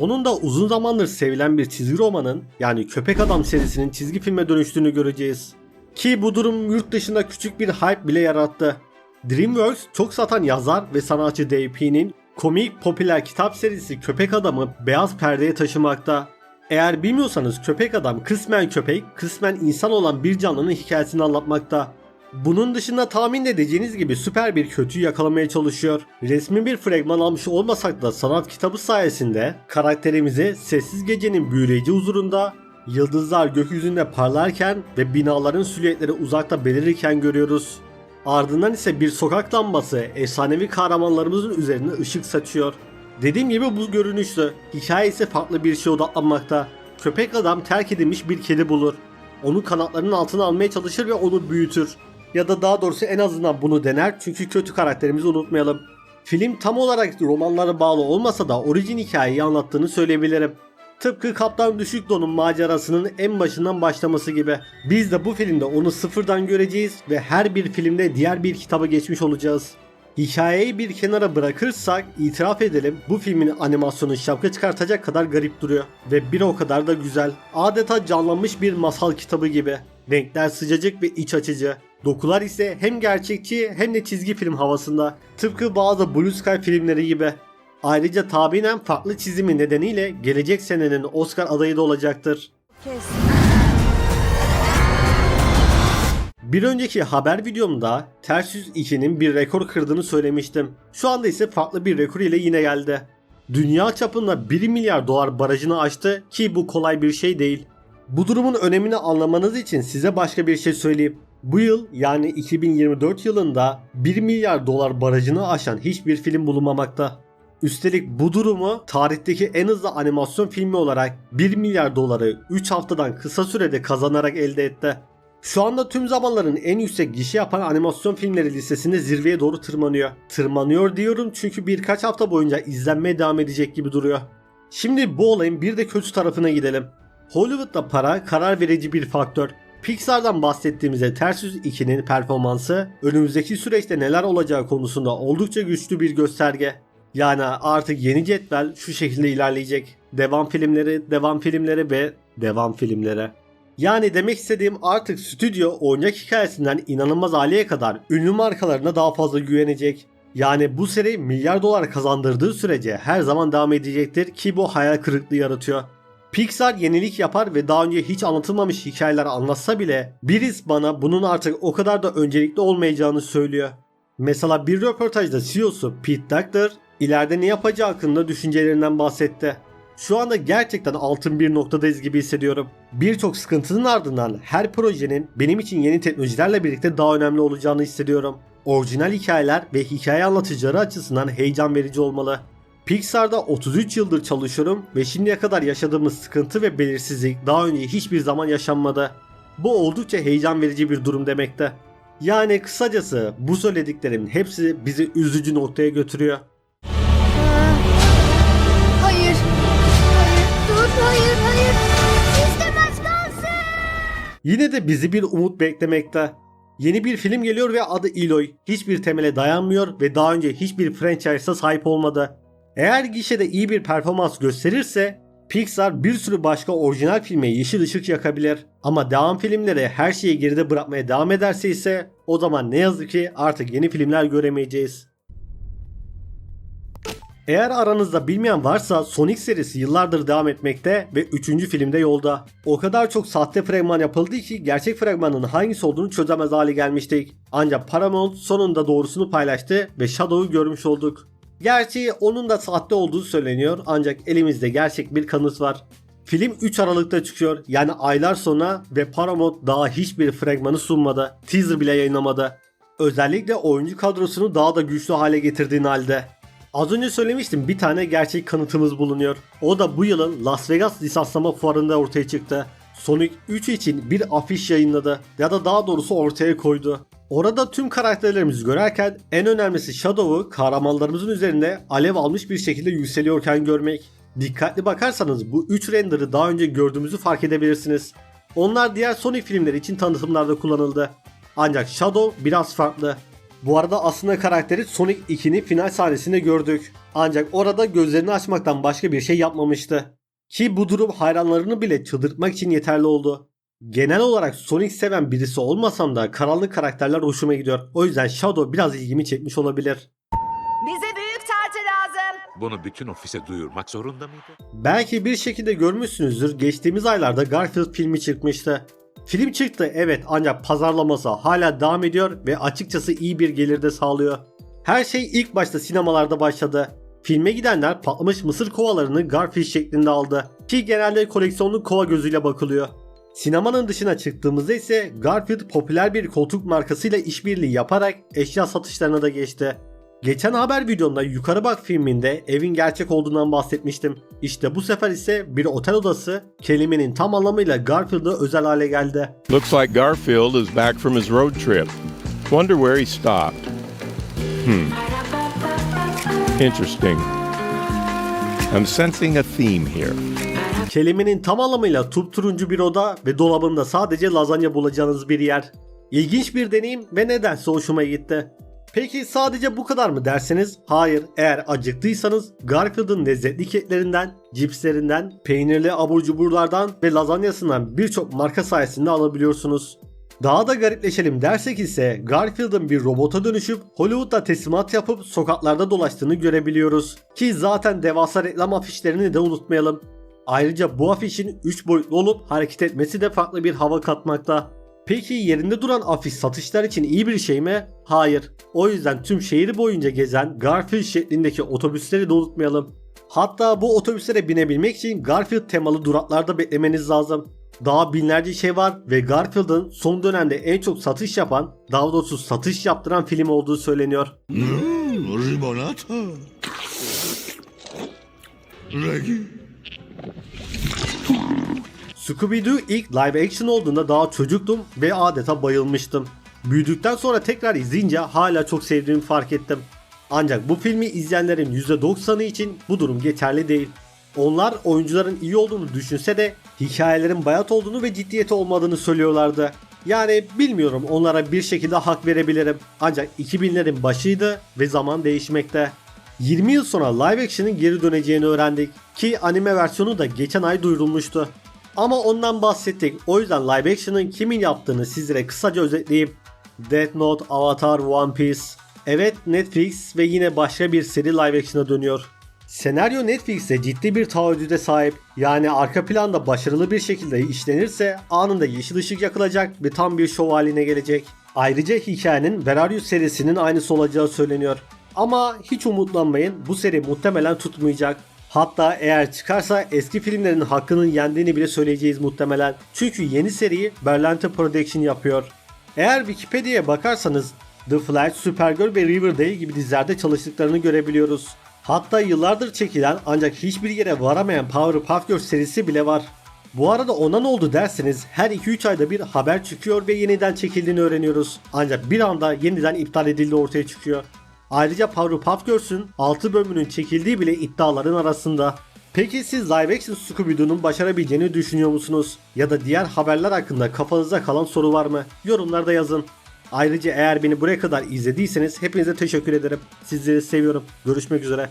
Sonunda uzun zamandır sevilen bir çizgi romanın yani Köpek Adam serisinin çizgi filme dönüştüğünü göreceğiz. Ki bu durum yurt dışında küçük bir hype bile yarattı. DreamWorks çok satan yazar ve sanatçı Dave P'nin komik popüler kitap serisi Köpek Adam'ı beyaz perdeye taşımakta. Eğer bilmiyorsanız Köpek Adam kısmen köpek, kısmen insan olan bir canlının hikayesini anlatmakta. Bunun dışında tahmin edeceğiniz gibi süper bir kötüyü yakalamaya çalışıyor. Resmi bir fragman almış olmasak da sanat kitabı sayesinde karakterimizi sessiz gecenin büyüleyici huzurunda yıldızlar gökyüzünde parlarken ve binaların silüetleri uzakta belirirken görüyoruz. Ardından ise bir sokak lambası efsanevi kahramanlarımızın üzerine ışık saçıyor. Dediğim gibi bu görünüştü. Hikaye ise farklı bir şeye odaklanmakta. Köpek adam terk edilmiş bir kedi bulur. Onu kanatlarının altına almaya çalışır ve onu büyütür. Ya da daha doğrusu en azından bunu dener çünkü kötü karakterimizi unutmayalım. Film tam olarak romanlara bağlı olmasa da orijin hikayeyi anlattığını söyleyebilirim. Tıpkı Kaptan Düşük Don'un macerasının en başından başlaması gibi. Biz de bu filmde onu sıfırdan göreceğiz ve her bir filmde diğer bir kitaba geçmiş olacağız. Hikayeyi bir kenara bırakırsak itiraf edelim bu filmin animasyonu şapka çıkartacak kadar garip duruyor. Ve bir o kadar da güzel. Adeta canlanmış bir masal kitabı gibi. Renkler sıcacık ve iç açıcı. Dokular ise hem gerçekçi hem de çizgi film havasında. Tıpkı bazı Blue Sky filmleri gibi. Ayrıca tahminen farklı çizimi nedeniyle gelecek senenin Oscar adayı da olacaktır. Kes. Bir önceki haber videomda Ters Yüz 2'nin bir rekor kırdığını söylemiştim. Şu anda ise farklı bir rekor ile yine geldi. Dünya çapında 1 milyar dolar barajını aştı ki bu kolay bir şey değil. Bu durumun önemini anlamanız için size başka bir şey söyleyeyim. Bu yıl yani 2024 yılında 1 milyar dolar barajını aşan hiçbir film bulunmamakta. Üstelik bu durumu tarihteki en hızlı animasyon filmi olarak 1 milyar doları 3 haftadan kısa sürede kazanarak elde etti. Şu anda tüm zamanların en yüksek gişe yapan animasyon filmleri listesinde zirveye doğru tırmanıyor. Tırmanıyor diyorum çünkü birkaç hafta boyunca izlenmeye devam edecek gibi duruyor. Şimdi bu olayın bir de kötü tarafına gidelim. Hollywood'da para karar verici bir faktör. Pixar'dan bahsettiğimizde Ters Yüz 2'nin performansı önümüzdeki süreçte neler olacağı konusunda oldukça güçlü bir gösterge. Yani artık yeni cetvel şu şekilde ilerleyecek. Devam filmleri, devam filmleri ve devam filmleri. Yani demek istediğim artık stüdyo oyuncak hikayesinden inanılmaz aileye kadar ünlü markalarına daha fazla güvenecek. Yani bu seri milyar dolar kazandırdığı sürece her zaman devam edecektir ki bu hayal kırıklığı yaratıyor. Pixar yenilik yapar ve daha önce hiç anlatılmamış hikayeler anlatsa bile Biris bana bunun artık o kadar da öncelikli olmayacağını söylüyor. Mesela bir röportajda CEO'su Pete Docter ileride ne yapacağı hakkında düşüncelerinden bahsetti. Şu anda gerçekten altın bir noktadayız gibi hissediyorum. Birçok sıkıntının ardından her projenin benim için yeni teknolojilerle birlikte daha önemli olacağını hissediyorum. Orijinal hikayeler ve hikaye anlatıcıları açısından heyecan verici olmalı. Pixar'da 33 yıldır çalışıyorum ve şimdiye kadar yaşadığımız sıkıntı ve belirsizlik daha önce hiçbir zaman yaşanmadı. Bu oldukça heyecan verici bir durum demekte. Yani kısacası bu söylediklerimin hepsi bizi üzücü noktaya götürüyor. Hayır. Hayır. Dur. Hayır. Hayır. İstemez kalsın. Yine de bizi bir umut beklemekte. Yeni bir film geliyor ve adı Eloy. Hiçbir temele dayanmıyor ve daha önce hiçbir franchise'a sahip olmadı. Eğer gişede iyi bir performans gösterirse Pixar bir sürü başka orijinal filme yeşil ışık yakabilir. Ama devam filmleri her şeyi geride bırakmaya devam ederse ise o zaman ne yazık ki artık yeni filmler göremeyeceğiz. Eğer aranızda bilmeyen varsa Sonic serisi yıllardır devam etmekte ve 3. filmde yolda. O kadar çok sahte fragman yapıldı ki gerçek fragmanın hangisi olduğunu çözemez hale gelmiştik. Ancak Paramount sonunda doğrusunu paylaştı ve Shadow'u görmüş olduk. Gerçi onun da sahte olduğu söyleniyor ancak elimizde gerçek bir kanıt var. Film 3 Aralık'ta çıkıyor yani aylar sonra ve Paramount daha hiçbir fragmanı sunmadı. Teaser bile yayınlamadı. Özellikle oyuncu kadrosunu daha da güçlü hale getirdiğin halde. Az önce söylemiştim bir tane gerçek kanıtımız bulunuyor. O da bu yılın Las Vegas lisanslama fuarında ortaya çıktı. Sonic 3 için bir afiş yayınladı ya da daha doğrusu ortaya koydu. Orada tüm karakterlerimizi görerken en önemlisi Shadow'u kahramanlarımızın üzerinde alev almış bir şekilde yükseliyorken görmek. Dikkatli bakarsanız bu 3 render'ı daha önce gördüğümüzü fark edebilirsiniz. Onlar diğer Sonic filmleri için tanıtımlarda kullanıldı. Ancak Shadow biraz farklı. Bu arada aslında karakteri Sonic 2'nin final sahnesinde gördük. Ancak orada gözlerini açmaktan başka bir şey yapmamıştı. Ki bu durum hayranlarını bile çıldırtmak için yeterli oldu. Genel olarak Sonic seven birisi olmasam da karanlık karakterler hoşuma gidiyor. O yüzden Shadow biraz ilgimi çekmiş olabilir. Bize büyük tartı lazım. Bunu bütün ofise duyurmak zorunda mıydı? Belki bir şekilde görmüşsünüzdür geçtiğimiz aylarda Garfield filmi çıkmıştı. Film çıktı evet ancak pazarlaması hala devam ediyor ve açıkçası iyi bir gelir de sağlıyor. Her şey ilk başta sinemalarda başladı. Filme gidenler patlamış mısır kovalarını Garfield şeklinde aldı ki genelde koleksiyonlu kova gözüyle bakılıyor. Sinemanın dışına çıktığımızda ise Garfield popüler bir koltuk markasıyla işbirliği yaparak eşya satışlarına da geçti. Geçen haber videomda Yukarı Bak filminde evin gerçek olduğundan bahsetmiştim. İşte bu sefer ise bir otel odası kelimenin tam anlamıyla Garfield'a özel hale geldi. Looks like Garfield is back from his road trip. Wonder where he stopped. Hmm. Interesting. I'm sensing a theme here. Kelimenin tam anlamıyla turuncu bir oda ve dolabında sadece lazanya bulacağınız bir yer. İlginç bir deneyim ve nedense hoşuma gitti. Peki sadece bu kadar mı derseniz? Hayır. Eğer acıktıysanız Garfield'ın lezzetli keklerinden, cipslerinden, peynirli abur cuburlardan ve lazanyasından birçok marka sayesinde alabiliyorsunuz. Daha da garipleşelim dersek ise Garfield'ın bir robota dönüşüp Hollywood'da teslimat yapıp sokaklarda dolaştığını görebiliyoruz. Ki zaten devasa reklam afişlerini de unutmayalım. Ayrıca bu afişin 3 boyutlu olup hareket etmesi de farklı bir hava katmakta. Peki yerinde duran afiş satışlar için iyi bir şey mi? Hayır. O yüzden tüm şehir boyunca gezen Garfield şeklindeki otobüsleri de unutmayalım. Hatta bu otobüslere binebilmek için Garfield temalı duraklarda beklemeniz lazım. Daha binlerce şey var ve Garfield'ın son dönemde en çok satış yapan, daha doğrusu satış yaptıran film olduğu söyleniyor. Mmm, limonata. Reggie. Scooby-Doo ilk live action olduğunda daha çocuktum ve adeta bayılmıştım. Büyüdükten sonra tekrar izleyince hala çok sevdiğimi fark ettim. Ancak bu filmi izleyenlerin %90'ı için bu durum geçerli değil. Onlar oyuncuların iyi olduğunu düşünse de hikayelerin bayat olduğunu ve ciddiyeti olmadığını söylüyorlardı. Yani bilmiyorum onlara bir şekilde hak verebilirim. Ancak 2000'lerin başıydı ve zaman değişmekte. 20 yıl sonra live action'ın geri döneceğini öğrendik ki anime versiyonu da geçen ay duyurulmuştu. Ama ondan bahsettik. O yüzden live action'ın kimin yaptığını sizlere kısaca özetleyeyim. Death Note, Avatar, One Piece. Evet Netflix ve yine başka bir seri live action'a dönüyor. Senaryo Netflix'te ciddi bir taahhüde sahip. Yani arka planda başarılı bir şekilde işlenirse anında yeşil ışık yakılacak ve tam bir şov haline gelecek. Ayrıca hikayenin You serisinin aynısı olacağı söyleniyor. Ama hiç umutlanmayın bu seri muhtemelen tutmayacak. Hatta eğer çıkarsa eski filmlerin hakkının yendiğini bile söyleyeceğiz muhtemelen. Çünkü yeni seriyi Berlante Production yapıyor. Eğer Wikipedia'ya bakarsanız The Flash, Supergirl ve Riverdale gibi dizilerde çalıştıklarını görebiliyoruz. Hatta yıllardır çekilen ancak hiçbir yere varamayan Powerpuff Girls serisi bile var. Bu arada ona ne oldu derseniz her 2-3 ayda bir haber çıkıyor ve yeniden çekildiğini öğreniyoruz. Ancak bir anda yeniden iptal edildiği ortaya çıkıyor. Ayrıca Powerpuff Girls'ün 6 bölümünün çekildiği bile iddiaların arasında. Peki siz action Scooby-Doo'nun başarabileceğini düşünüyor musunuz? Ya da diğer haberler hakkında kafanızda kalan soru var mı? Yorumlarda yazın. Ayrıca eğer beni buraya kadar izlediyseniz hepinize teşekkür ederim. Sizleri seviyorum. Görüşmek üzere.